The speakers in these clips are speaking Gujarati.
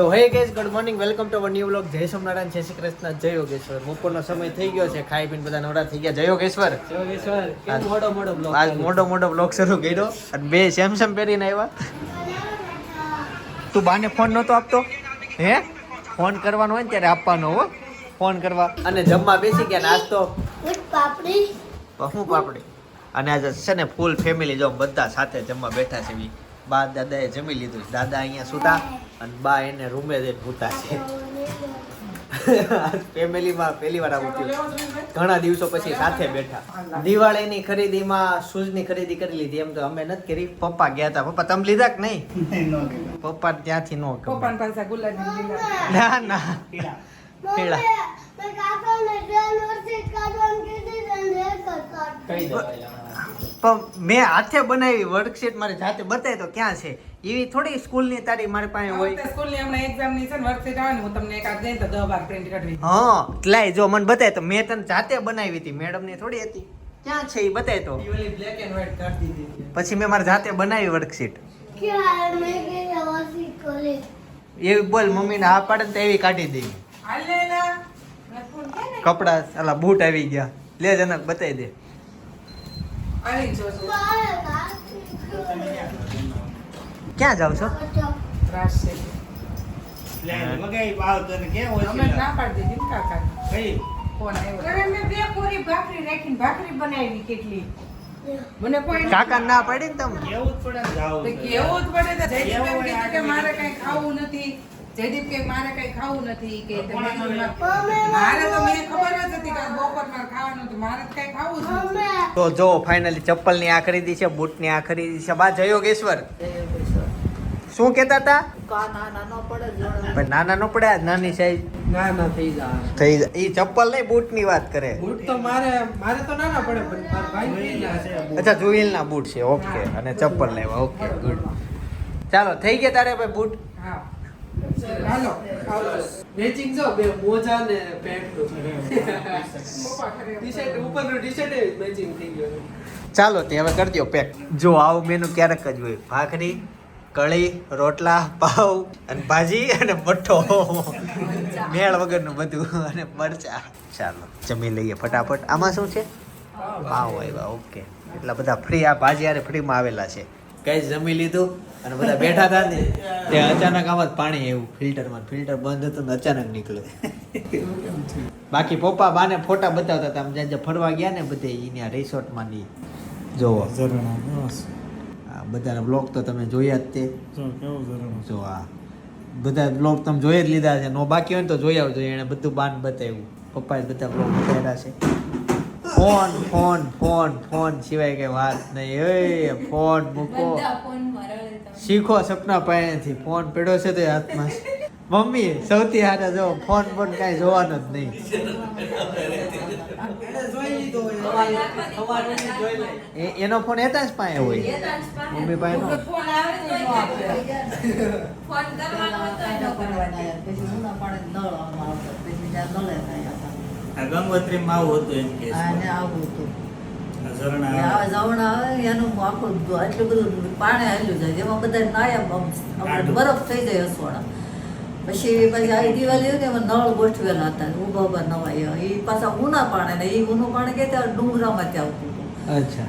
તો hey guys good morning welcome to our new blog જય સોમનારાયણ જય શ્રી કૃષ્ણ જય યોગેશ્વર. બપોરનો સમય થઈ ગયો છે ખાઈ પીને બધા નવરા થઈ ગયા. જય યોગેશ્વર. મોડો મોડો બ્લોગ આજ મોટો મોટો બ્લોગ શરૂ કર્યો અને બે સેમ સેમ પહેરીને આવ્યા. તું બાને ફોન નહોતો આપતો? હે? ફોન કરવાનો હોય ને ત્યારે આપવાનો હો. ફોન કરવા. અને જમવા બેસી ગયા નાસ્તો papri. હું પાપડી. અને આજે છે ને ફૂલ ફેમિલી જો બધા સાથે જમવા બેઠા છે ઈ. બા દાદાએ જમી લીધું. છે. દાદા અહીંયા સુતા અને બા એને રૂમે જઈને ભૂતા છે. ફેમિલીમાં પહેલી વાર આવું થયું. ઘણા દિવસો પછી સાથે બેઠા. દિવાળીની ખરીદીમાં શૂઝની ખરીદી કરી લીધી. એમ તો અમે નથી કરી. પપ્પા ગયા હતા. પપ્પા તમે લીધા કે નહીં? પપ્પા ત્યાંથી નો પપ્પાન પાસે ગુલાબી ના ના. પીળા. કઈ દેવાય પણ મેં હાથે બનાવી વર્કશીટ મારે જાતે બતાવી તો ક્યાં છે? એવી થોડી સ્કૂલની તારી મારી પાસે હોય. સ્કૂલની હમણાં એક્ઝામની છે ને વર્કશીટ આવે ને હું તમને એક આજ તો દસ બાર પ્રિન્ટ કાઢવી હા લાય જો મને બતાય તો. મેં તને જાતે બનાવી હતી મેડમની થોડી હતી. ક્યાં છે એ બતાય તો? બ્લેક એન્ડ વ્હાઈટ કાઢી દીધી પછી મેં મારી જાતે બનાવી વર્કશીટ એવી બોલ મમ્મીને આ પાડે તો એવી કાઢી દઈ ને કપડા અલા બૂટ આવી ગયા. લે જનક બતાવી દે. આવી જોજો ક્યાં જાવ છો? ત્રાસ છે મગાઈ પાવ તને કેમ હોય અમે ના પાડી દીધી ને કાકા કઈ? ફોન આવ્યો હવે મેં બે પૂરી ભાખરી રાખીને ભાખરી બનાવી કેટલી. મને કોઈ કાકા ના પાડી ને તમે? કેવું જ પડે ને જાવું કેવું જ પડે તો કે મારે કઈ ખાવું નથી. જયદીપ કે મારે કઈ ખાવું નથી કે મારે તો મને ખબર જ હતી કે બપોરમાં ખાવાનું તો મારે કઈ ખાવું છે તો જો ફાઇનલી ચપ્પલની આ ખરીદી છે બૂટની આ ખરીદી છે. બા જયોગેશ્વર શું કેતા હતા ભાઈ નાના નો પડે નાની સાઈઝ ના ના થઈ જાય. થઈ જાય. ઈ ચપ્પલ નહીં બૂટની વાત કરે. બૂટ તો મારે મારે તો નાના પડે પણ ભાઈ. અચ્છા જુવેલ ના બૂટ છે. ઓકે. અને ચપ્પલ લેવા ઓકે ગુડ. ચાલો થઈ ગયા તારે ભાઈ બૂટ? હા. હાલો હાલો મેચિંગ જો, બે મોજા ને પેન્ટ ટી-શર્ટ ઉપરનું ટી-શર્ટ મેચિંગ થઈ ગયું. ચાલો, તે હવે કરી દો પેક જો આવું મેનુ ક્યારેક જ હોય. ભાખરી કળી રોટલા, પાવ, અને ભાજી, અને મઠો મેળ વગરનું બધું, અને મરચા. ચાલો, જમી લઈએ ફટાફટ. આમાં શું છે? પાવ આવ્યા ઓકે એટલા બધા ફ્રી આ ભાજી આરે ફ્રીમાં આવેલા છે. કઈ જમી લીધું? અને બધા બેઠા હતા ને તે અચાનક આમાં પાણી એવું ફિલ્ટરમાં. ફિલ્ટર બંધ હતું ને અચાનક નીકળે. બાકી પપ્પા બાને ફોટા બતાવતા હતા. જ્યાં જ્યાં ફરવા ગયા ને બધે અહીંયા રિસોર્ટમાં ની જોવો. બધાના બ્લોગ તો તમે જોયા જ તે. જો આ બધા બ્લોગ તમે જોઈ જ લીધા છે. નો બાકી હોય ને તો જોઈ આવજો. એણે બધું બાન બતાવ્યું. પપ્પાએ બધા બ્લોગ બતાવ્યા છે. ફોન ફોન ફોન ફોન સિવાય કઈ વાત નહીં. એ ફોન મૂકો. શીખો સપના પાસેથી. ફોન પડ્યો છે તો હાથમાં મમ્મી સૌથી હારે જો ફોન પણ કાંઈ જોવાનો જ નહીં. એનો ફોન એતા જ પાસે હોય. મમ્મી પાસે નો ફોન આવે તો ન આપે આ આવું હતું. એનું આખું એટલું બધું પાણી હાલ્યું જાય. જેમાં બધા નાયા બરફ થઈ જાય હસવાડા પછી પછી આ દિવાળી હોય ને એમાં નળ ગોઠવેલા હતા. ઊભા ઊભા નવાય એ પાછા ઊના પાણી ને એ ઊનું પાણી કે ત્યાં ડુંગરામાંથી આવતું હતું. અચ્છા.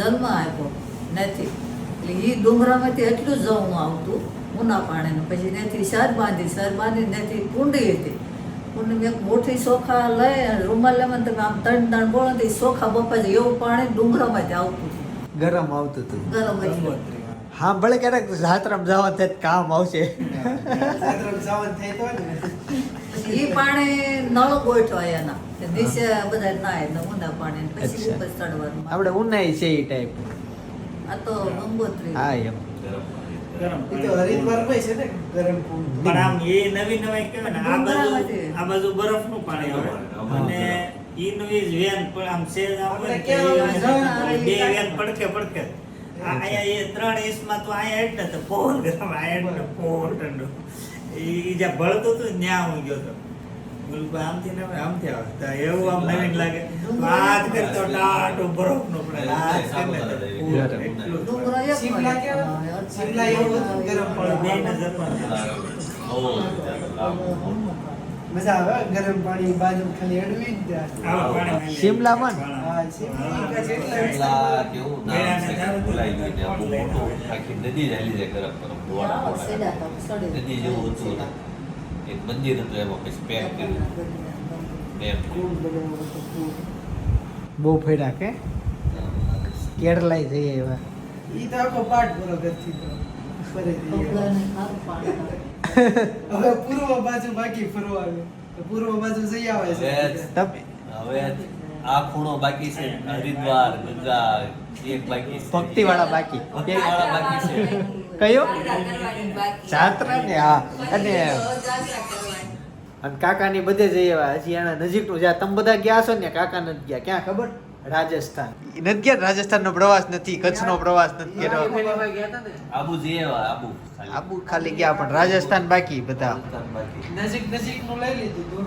જન્મ આપ્યો નથી. એટલે એ ડુંગરામાંથી એટલું જ જવું આવતું ઊના પાણીનું. પછી નથી સર બાંધી સર બાંધી નથી કુંડી હતી. કુંડી એક મોટી સોખા લઈ અને રૂમાલ લેવા તમે આમ ત્રણ ત્રણ બોલો ને તો સોખા બપા જાય એવું પાણી ડુંગરામાંથી આવતું હતું. ગરમ આવતું હતું. ગરમ એટલે હા ભલે ક્યારેક જાત્રમ જવા તે કામ આવશે. એ પાણી નળ ગોઠવાય એના દિશે બધા નાય ને ઊંડા પાણી પછી. ઉપર ચડવાનું. આપણે ઉનાઈ છે એ ટાઈપ આ તો ગંગોત્રી. હા એમ. ગરમ તો હરિદ્વારમાં છે ને ગરમ પણ આમ એ નવી નવાઈ કહેવાય ને આ બાજુ આ બાજુ બરફનું પાણી આવે. અને ઈનું ઈ જ વેન પણ આમ સેજ આમ હોય ને તો આપણે એ ક્યાં આવે? બે વેન પડખે પડખે. આ એ ત્રણ ઇંચમાં તો અહીંયા એટલે તો પવન ગરમ અહીંયા એટલે પવન ઠંડુ. ઈ જ્યાં બળતું હતું ને ત્યાં હું ગયો તો ગુલબા આમથી ને આમથી આવે. તો એવું આમ નવીન લાગે. વાત કરતો બરફ બરફનું પડે એટલું શિમલા કેવા? શિમલા એવું ગરમ પાણી. બે નજરમાં મજા આવે ગરમ પાણી બાજુ ખાલી અડવી જ જાય આવા પાણી શિમલામાં હા શિમલા કેવું નામ છે ગયું. ને બહુ મોટું આખી નદી ચાલી છે ગરમ ગરમ. નદી જેવું હતું ને એક મંદિર હતું એમાં પછી પેક કર્યું. બહુ ફેરા કે? કેરલાય જઈએ એવા ઈ તો આખો પાઠ પૂરો કરતી તો. હવે પૂર્વ બાજુ બાકી ફરવાનું તો પૂર્વ બાજુ જઈ આવે છે. હવે આ ખૂણો બાકી છે. હરિદ્વાર ગંગા એક બાકી છે. ભક્તિવાળા બાકી. છે. કયો? જાત્રા ને? હા. અને અને કાકાની બધે જઈ આવ્યા. હજી નજીક નજીકનું જ્યાં તમે બધા ગયા છો ને કાકા નથી ગયા. ક્યાં ખબર? રાજસ્થાન. નથી ગયા? રાજસ્થાનનો પ્રવાસ નથી કચ્છનો પ્રવાસ નથી કર્યો. આબુ જઈએ આબુ ખાલી. આબુ ખાલી ગયા પણ રાજસ્થાન બાકી બધા. નજીક નજીકનું લઈ લીધું દૂર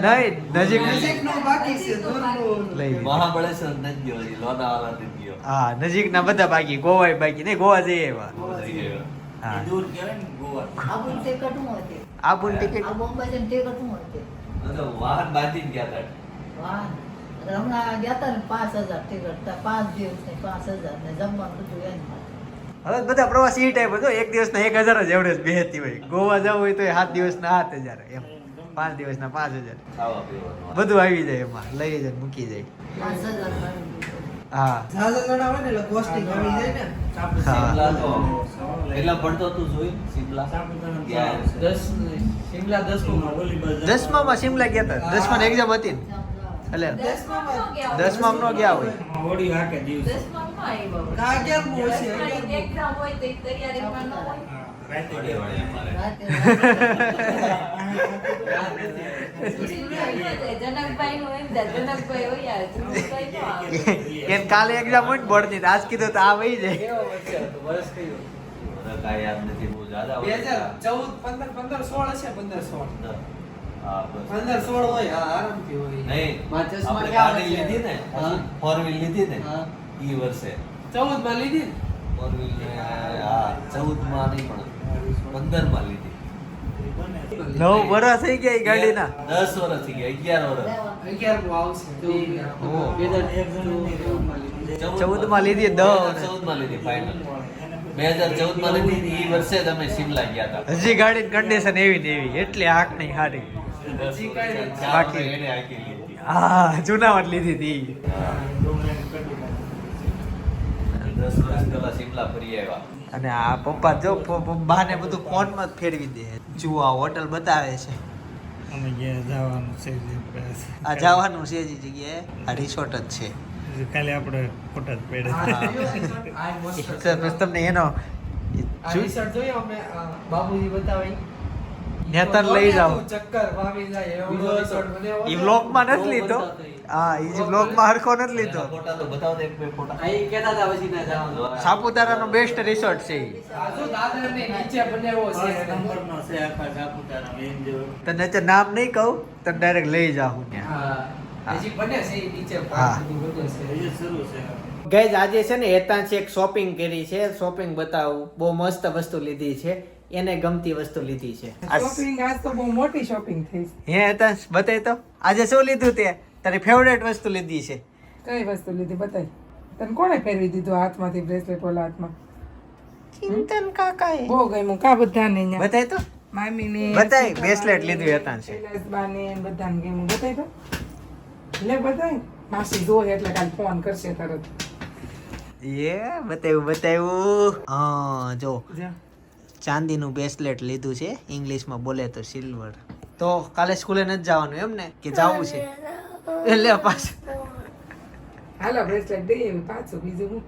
નહીં નજીક નજીકનું બાકી છે દૂર લઈ મહાબળેશ્વર નથી ગયો લોનાવાલા નથી ગયો. હા નજીકના બધા બાકી ગોવા બાકી નહીં ગોવા જઈએ એવા. હા. દૂર કહેવાય ને ગોવા. આબુની ટિકિટ શું હતી? આબુની ટિકિટ આબુ ટિકિટ હતી? વાહન બાંધીને ગયા હતા. વાહ. હમણાં ગયા હતા ને પાંચ હજાર ટિકિટ પાંચ દિવસની પાંચ હજાર ને જમવાનું બધું એની હવે બધા પ્રવાસી એ ટાઈપ હતો એક દિવસના એક હજાર જ એવરેજ બેહતી હોય. ગોવા જવું હોય તો સાત દિવસના સાત હજાર એમ. પાંચ દિવસના પાંચ હજાર. બધું આવી જાય એમાં. લઈ જાય મૂકી જાય. પાંચ હજાર ગણી હા. ને હા. શિમલા ગયા હતા દસમા એક્ઝામ હતી ને. એટલે દસમામાં નો ગયા હોય. હોળી હાકે દિવસે. અમારે. રાતે એને કાલે એક્ઝામ હોય ને બોર્ડની આજ કીધું તો આ વહી જાય. મને કાંઈ યાદ નથી બહુ જ્યાદા બે હજાર ચૌદ પંદર પંદર સોળ હશે પંદર સોળ. હા, સોળ હોય હા આરામથી હોય. નહીં આપણે ગાડી લીધી ને ફોર વ્હીલ લીધી ને ઈ વર્ષે. ચૌદમાં લીધી ફોર વ્હીલ હા ચૌદમાં નહીં પણ પંદરમાં લીધી. નવ વર્ષ થઈ ગયા એ ગાડીના? દસ વર્ષ થઈ ગયા અગિયાર વર્ષ અગિયારમાં આવશે. ઓહો. બે હજાર ચૌદ. માં લીધી દસ ચૌદમાં લીધી ફાઇનલ બે હજાર ચૌદમાં લીધી ઈ વર્ષે તમે શિમલા ગયા હતા. હજી ગાડી કન્ડિશન એવી ને એવી એટલી આંખ નહીં હારી. બાકી. હા જુનાવટ લીધી હતી અને આ પપ્પા જો બાને બધું ફોનમાં જ ફેરવી દે. જુઓ હોટલ બતાવે છે. અમે ગયા જવાનું છે આ જવાનું છે જે જગ્યાએ? આ રિસોર્ટ જ છે. કાલે આપણે ફોટા જ પડે આ જોયો ને? આ મસ્ત છે. તમને એનો રિસોર્ટ જોઈએ અમે બાબુજી બતાવે. તને લઈ જાવ ચક્કર પામી જાય એવો એપિસોડ મને એ હતો. બ્લોગમાં નથી લીધો. હા એ જે બ્લોગમાં હરખો નથી લીધો. ફોટા તો બતાવ દે એક બે ફોટા. આ કેતા હતા પછી ના જવાનું. સાપુતારાનો બેસ્ટ રિસોર્ટ છે ઈ. આ જો દાદરને નીચે બનાવ્યો છે? નંબરનો છે આખા સાપુતારા એમ જો તને અત્યારે નામ નહીં કહું તને ડાયરેક્ટ લઈ જાવ ત્યાં. હા હજી બને છે ઈ નીચે હા. પાર્કિંગ બધું છે. હજી શરૂ છે. ગઈ આજે છે ને હેતાંશ એક શોપિંગ કરી છે. શોપિંગ બતાવું. બહુ મસ્ત વસ્તુ લીધી છે. એને ગમતી વસ્તુ લીધી છે. શોપિંગ આજ તો બહુ મોટી શોપિંગ થઈ છે. હે હેતાંશ બતાય તો. આજે શું લીધું તે? તારી ફેવરેટ વસ્તુ લીધી છે. કઈ વસ્તુ લીધી બતાય? તને કોણે ફેરવી દીધું હાથમાંથી બ્રેસલેટ ઓલા હાથમાં? ચિંતન કાકાએ. બહુ ગમ્યું. કા બધાને બતાય તો. મામીને બતાય બ્રેસલેટ લીધું હેતાંશે બધા ને બધાને ગમ્યું. બતાય તો. લે બતાય. માસી જોઈ એટલે કાલ ફોન કરશે તરત. એ બતાવ્યું બતાવ્યું હા જો. જા. ચાંદીનું બ્રેસલેટ લીધું છે ઇંગ્લિશમાં બોલે તો સિલ્વર તો કાલે સ્કૂલે નથી જવાનું એમ ને કે જવું છે? એટલે પાછું. હાલો બ્રેસલેટ દઈએ પાછું બીજું હું?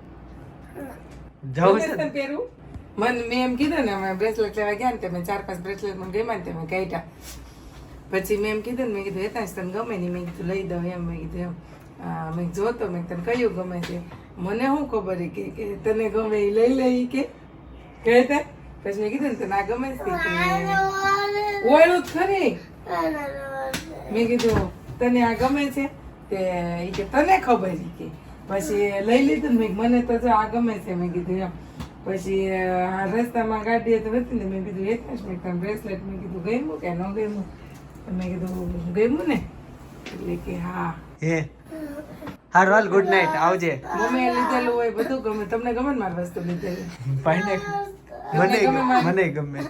જવું છે તને પહેરવું? મને મેં એમ કીધું ને અમે બ્રેસલેટ લેવા ગયા ને તમે ચાર પાંચ બ્રેસલેટ મને ગમ્યા ને તમે કાઢ્યા. પછી મેં એમ કીધું ને મેં કીધું હેતાંશ તને ગમે નહીં. મેં કીધું લઈ દઉં. એમ મેં કીધું એમ. મેં જોતો. મેં તને કયું ગમે છે? મને શું ખબર કે તને ગમે એ લઈ લઈ કે? કહે તે? પછી મેં કીધું ને તને આ ગમે છે ઓળું જ ખરી. મેં કીધું, તને આ ગમે છે? તે એ કે, તને ખબર કે. પછી લઈ લીધું મેં મને તો જો આ ગમે છે. મેં કીધું, એમ. પછી રસ્તામાં ગાડી તો હતી ને, મેં કીધું હેતાશ મેં તારું બ્રેસલેટ મેં કીધું, ગમ્યું કે ન ગમ્યું? મેં કીધું, ગમ્યું ને? એટલે કે, હા. હે? હારું હાલ ગુડ નાઇટ આવજે. ગમે એ લીધેલું હોય બધું ગમે. તમને ગમે ને મારી વસ્તુ લીધેલી? ભાઈને મને ગમે મને ગમે.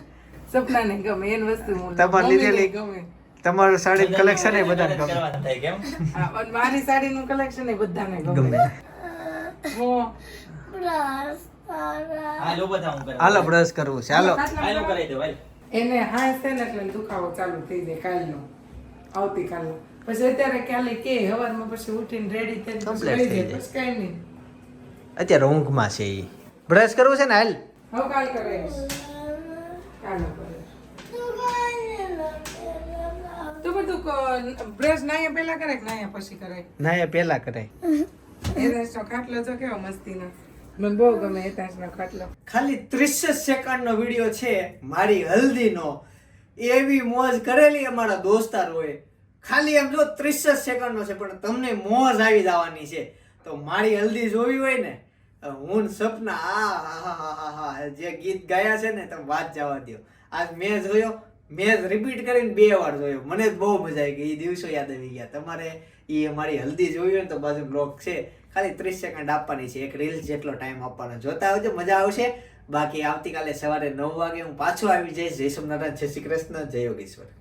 સપના ને ગમે એન વસ્તુ હું તમારે લીધેલી? ગમે? તમારું સાડી કલેક્શન એ બધાને ગમે. મારી સાડી નું મારી સાડીનું કલેક્શન એ બધાને ગમે. હાલો બધા હાલો બ્રશ કરવું છે. હાલો. એને હા છે ને એટલે દુખાવો ચાલુ થઈ જાય કાલનો. આવતીકાલનો. પછી અત્યારે કાલે કે હવારમાં પછી ઉઠીને રેડી થઈને કમ્પ્લીટ થઈ જાય બસ કઈ નહીં. અત્યારે ઊંઘમાં છે એ બ્રશ કરવું છે ને હાલ? હવે કાલ કરાવીશ કાલ તો બધું બ્રશ નાયા પહેલા કરે કે નાયા પછી કરાય? ના એ પેલા કરાય એતાશનો ખાટલો તો કેવો મસ્તીનો. મને બહુ ગમે એતાશનો ખાટલો. ખાલી ત્રીસ સેકન્ડનો વીડિયો છે મારી હલ્દીનો. એવી મોજ કરેલી અમારા દોસ્તારોએ. ખાલી એમ જો ત્રીસ જ સેકન્ડનો છે, પણ તમને મોજ આવી જવાની છે. તો મારી હલ્દી જોવી હોય ને હું સપના, આ હા હા હા હા જે ગીત ગાયા છે ને, તમે વાત જવા દો આજ મેં જોયો, મેં રિપીટ કરીને બે વાર જોયો. મને જ બહુ મજા આવી ગઈ. એ દિવસો યાદ આવી ગયા. તમારે એ અમારી હલ્દી જોવી હોય ને, તો બાજુ બ્લોગ છે. ખાલી ત્રીસ સેકન્ડ આપવાની છે. એક રીલ જેટલો ટાઈમ આપવાનો. જોતા આવજો, મજા આવશે. બાકી આવતીકાલે સવારે નવ વાગે હું પાછો આવી જઈશ. જય સોમનાથ જય શ્રી કૃષ્ણ. જય યોગેશ્વર.